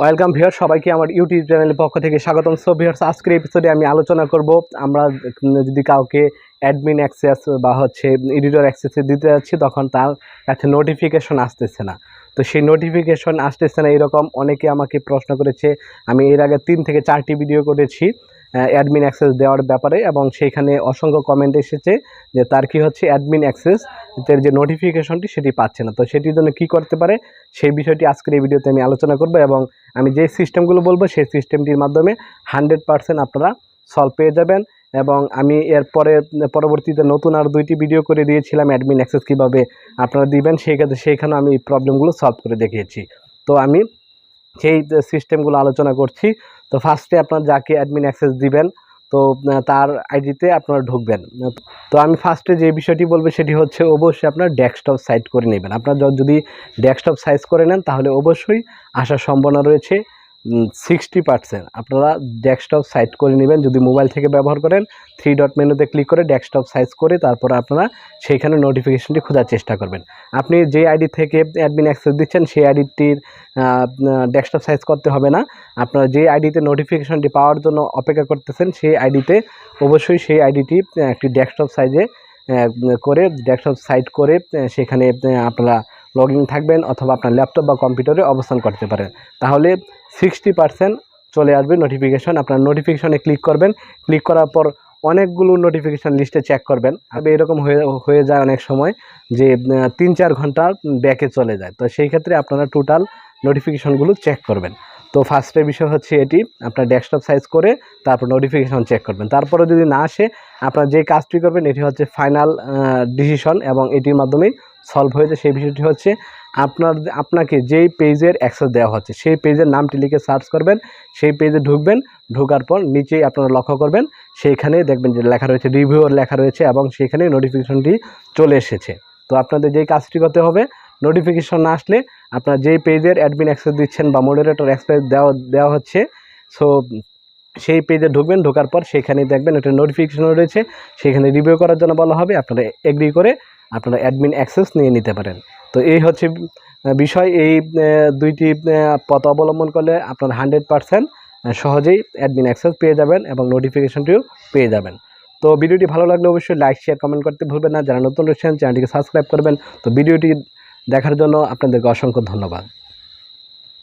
Welcome viewer সবাইকে আমার YouTube চ্যানেলের পক্ষ থেকে স্বাগতম। সো ভিউয়ার্স আজকের এপিসোডে আমি আলোচনা করব। আমরা যদি কাউকে অ্যাডমিন অ্যাক্সেস বা হচ্ছে এডিটর অ্যাক্সেসে দিতে যাচ্ছি, তখন তার কাছে নোটিফিকেশন আসতেছে না। তো সেই নোটিফিকেশন আসতেছে না এরকম অনেকে আমাকে প্রশ্ন করেছে। আমি এর আগে তিন থেকে চারটি ভিডিও করেছি অ্যাডমিন অ্যাক্সেস দেওয়ার ব্যাপারে এবং সেইখানে অসংখ্য কমেন্ট এসেছে যে তার কি হচ্ছে অ্যাডমিন অ্যাক্সেস এর যে নোটিফিকেশনটি সেটি পাচ্ছে না। তো সেটির জন্য কি করতে পারে সেই বিষয়টি আজকের এই ভিডিওতে আমি আলোচনা করব এবং আমি যে সিস্টেমগুলো বলব সেই সিস্টেমটির মাধ্যমে হান্ড্রেড পারসেন্ট আপনারা সলভ পেয়ে যাবেন। এবং আমি এরপরে পরবর্তীতে নতুন আর দুইটি ভিডিও করে দিয়েছিলাম অ্যাডমিন অ্যাক্সেস কীভাবে আপনারা দিবেন সেই ক্ষেত্রে সেইখানে আমি এই প্রবলেমগুলো সলভ করে দেখিয়েছি। তো আমি সেই সিস্টেমগুলো আলোচনা করছি। তো ফার্স্টে আপনার যাকে অ্যাডমিন অ্যাক্সেস দিবেন, তো তার আইডিতে আপনারা ঢুকবেন। তো আমি ফার্স্টে যে বিষয়টি বলব, সেটি হচ্ছে অবশ্যই আপনার ডেস্কটপ সাইট করে নেবেন। আপনার যদি ডেস্কটপ সাইজ করে নেন, তাহলে অবশ্যই আসার সম্ভাবনা রয়েছে। সিক্সটি পার্সেন্ট আপনারা ডেস্কটপ সাইট করে নেবেন, যদি মোবাইল থেকে ব্যবহার করেন থ্রি ডট মেনুতে ক্লিক করে ডেস্কটপ সাইজ করে তারপর আপনারা সেইখানে নোটিফিকেশনটি খোঁজার চেষ্টা করবেন। আপনি যে আইডি থেকে অ্যাডমিন অ্যাক্সেস দিচ্ছেন, সেই আইডিটির ডেস্কটপ সাইজ করতে হবে না। আপনারা যে আইডিতে নোটিফিকেশনটি পাওয়ার জন্য অপেক্ষা করতেছেন, সেই আইডিতে অবশ্যই সেই আইডিটি একটি ডেস্কটপ সাইজে করে ডেস্কটপ সাইট করে সেখানে আপনারা লগ থাকবেন অথবা আপনার ল্যাপটপ বা কম্পিউটারে অবস্থান করতে পারেন। তাহলে সিক্সটি পার্সেন্ট চলে আসবে নোটিফিকেশন আপনার নোটিফিকেশনে ক্লিক করবেন। ক্লিক করার পর অনেকগুলো নোটিফিকেশান লিস্টে চেক করবেন। তবে এরকম হয়ে হয়ে যায় অনেক সময় যে তিন চার ঘণ্টা ব্যাকে চলে যায়। তো সেই ক্ষেত্রে আপনারা টোটাল নোটিফিকেশনগুলো চেক করবেন। তো ফার্স্টের বিষয় হচ্ছে এটি, আপনার ডেস্কটপ সাইজ করে তারপর নোটিফিকেশন চেক করবেন। তারপরে যদি না আসে, আপনার যে কাজটি করবেন, এটি হচ্ছে ফাইনাল ডিসিশন এবং এটির মাধ্যমেই সলভ হয়েছে সেই বিষয়টি হচ্ছে আপনার, আপনাকে যেই পেজের অ্যাক্সেস দেওয়া হচ্ছে, সেই পেজের নামটি লিখে সার্চ করবেন, সেই পেজে ঢুকবেন, ঢোকার পর নিচেই আপনারা লক্ষ্য করবেন সেইখানে দেখবেন যে লেখা রয়েছে রিভিউর লেখা রয়েছে এবং সেখানে নোটিফিকেশনটি চলে এসেছে। তো আপনাদের যেই কাজটি করতে হবে নোটিফিকেশন না আসলে আপনার যেই পেজের অ্যাডমিন অ্যাক্সেস দিচ্ছেন বা মডারেটর অ্যাক্সেস দেওয়া দেওয়া হচ্ছে সো সেই পেজে ঢুকবেন, ঢোকার পর সেখানে দেখবেন একটা নোটিফিকেশন রয়েছে, সেখানে রিভিউ করার জন্য বলা হবে, আপনারা এগ্রি করে আপনারা অ্যাডমিন অ্যাক্সেস নিয়ে নিতে পারেন। তো এই হচ্ছে বিষয়। এই দুইটি পথ অবলম্বন করলে আপনার হান্ড্রেড পারসেন্ট সহজেই অ্যাডমিন অ্যাক্সেস পেয়ে যাবেন এবং নোটিফিকেশনটিও পেয়ে যাবেন। তো ভিডিওটি ভালো লাগলে অবশ্যই লাইক শেয়ার কমেন্ট করতে ভুলবেন না। যারা নতুন রয়েছেন, চ্যানেলটিকে সাবস্ক্রাইব করবেন। তো ভিডিওটি দেখার জন্য আপনাদেরকে অসংখ্য ধন্যবাদ।